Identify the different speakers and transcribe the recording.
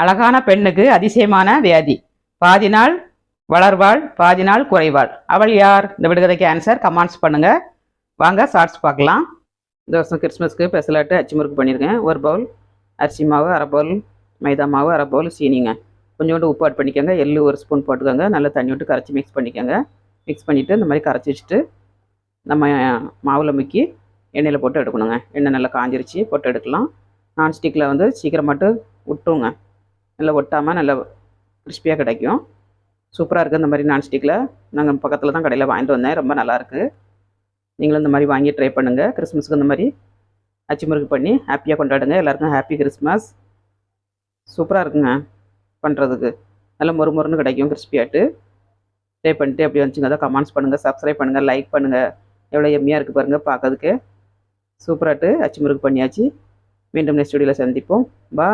Speaker 1: அழகான பெண்ணுக்கு அதிசயமான வியாதி. பாதி நாள் வளர்வாள் பாதி நாள் குறைவாள். அவள் யார்? இந்த விடுகதைக்கு ஆன்சர் கமெண்ட்ஸ் பண்ணுங்க. வாங்க ஷார்ட்ஸ் பார்க்கலாம். இந்த வருஷம் கிறிஸ்மஸ்க்கு பெசலாட்டு அச்சு முறுக்கு பண்ணியிருக்கேன். ஒரு பவுல் அரிசி மாவு அரை பவுல் மைதா மாவு அரை பவுல் சீனிங்க. கொஞ்சோண்டு உப்பு ஆட் பண்ணிக்கோங்க. எள்ளு ஒரு ஸ்பூன் போட்டுக்கோங்க. நல்லா தண்ணி விட்டு கரைச்சி மிக்ஸ் பண்ணிக்கோங்க. மிக்ஸ் பண்ணிவிட்டு இந்த மாதிரி கரைச்சி வச்சுட்டு நம்ம மாவில் முக்கி எண்ணெயில் போட்டு எடுக்கணுங்க. எண்ணெய் நல்லா காஞ்சிருச்சு. போட்டு எடுக்கலாம். நான்ஸ்டிக்கில் வந்து சீக்கிரமாட்டு விட்டுருங்க நல்லா ஒட்டாமல் நல்லா கிறிஸ்பியாக கிடைக்கும். சூப்பராக இருக்குது இந்த மாதிரி நான்ஸ்டிக்கில் நாங்கள் பக்கத்தில் தான் கடையில் வாங்கிட்டு வந்தேன். ரொம்ப நல்லாயிருக்கு நீங்களும் இந்த மாதிரி வாங்கி ட்ரை பண்ணுங்கள் கிறிஸ்மஸுக்கு இந்த மாதிரி அச்சுமுறுக்கு பண்ணி ஹாப்பியாக கொண்டாடுங்க. எல்லாருக்கும் ஹாப்பி கிறிஸ்மஸ் சூப்பராக இருக்குங்க பண்ணுறதுக்கு நல்லா மொறு மொறுன்னு கிடைக்கும் கிறிஸ்பியாட்டு ட்ரை பண்ணிட்டு அப்படி வந்துச்சுங்க. அதை கமெண்ட்ஸ் பண்ணுங்கள் சப்ஸ்கிரைப் பண்ணுங்கள் லைக் பண்ணுங்கள் எவ்வளோ எம்மியாக இருக்குது பாருங்கள் பார்க்கறதுக்கு. சூப்பராட்டு அச்சுமுறுக்கு பண்ணியாச்சு. மீண்டும் நெக்ஸ்ட் வீடியோவில் சந்திப்போம். பா